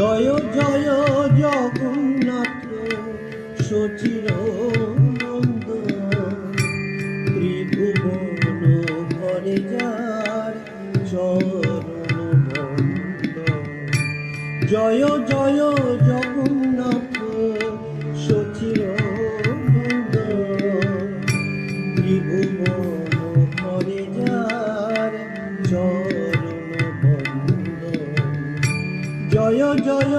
জয় জয় জগন্নাথ সচির নন্দ ত্রিভুবন ভরে যার চরণ জয় জয় জয় জয়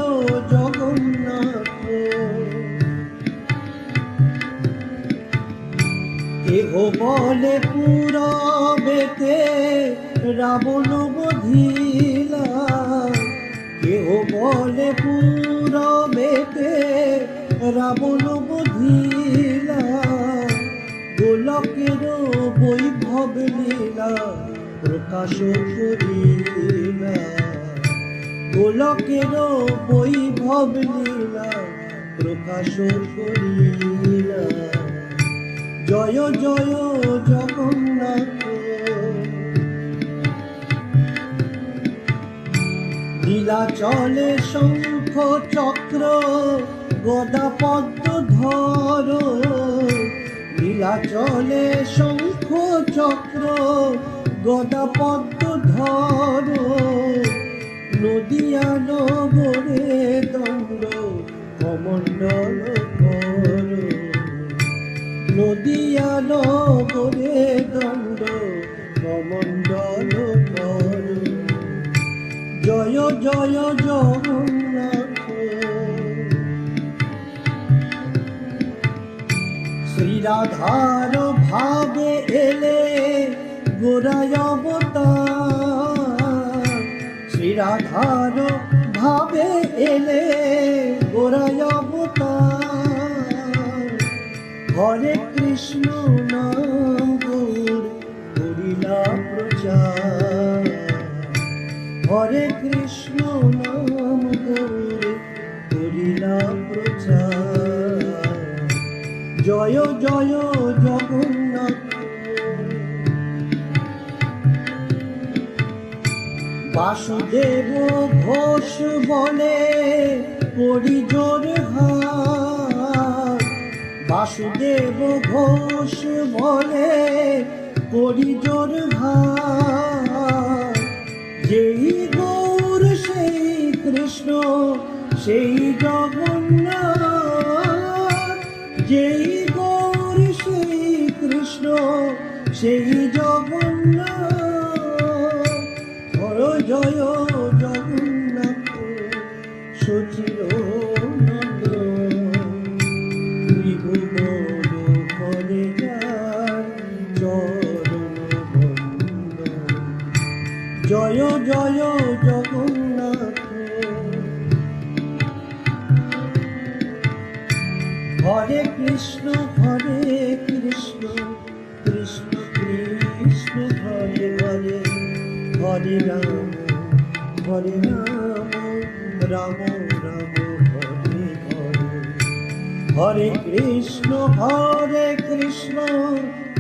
জগন্নাথ। বলে পুরবেতে রাবণ বধিলা। কেহ বলে পুরবেতে রাবণ বধিলা। গোলকের বৈভব লীলা প্রকাশ করিলা। গোলকের বৈভব লীলা প্রকাশ করিলা। জয় জয়, জগন্নাথ। লীলা চলে শঙ্খ চক্র, গদা পদ্ম ধর। লীলা চলে শঙ্খ চক্র, গদা পদ্ম ধর। নদিয়া নগরে দণ্ড কমণ্ডল কর নদিয়া নগরে দণ্ড কমণ্ডল কর। জয় জয় জগন্নাথ শ্রীরাধার ভাবে এলে গোরায় শ্রীরাধার ভাবে এলে গোরায় অবতার। হরে কৃষ্ণ নাম করিলা প্রচার। হরে কৃষ্ণ নাম বাসুদেব ঘোষ বলে করি জোর হাত বাসুদেব ঘোষ বলে করি জোর হাত যেই গৌর, সেই কৃষ্ণ, সেই জগন্নাথ। যেই গৌর, সেই কৃষ্ণ, সেই জগন্নাথ। চরণ জয় জয় জগন্নাথ হরে কৃষ্ণ হরে কৃষ্ণ কৃষ্ণ কৃষ্ণ হরে হরে হরে রাম হরে রাম রাম রাম হরে হরে হরে কৃষ্ণ হরে কৃষ্ণ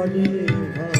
হরে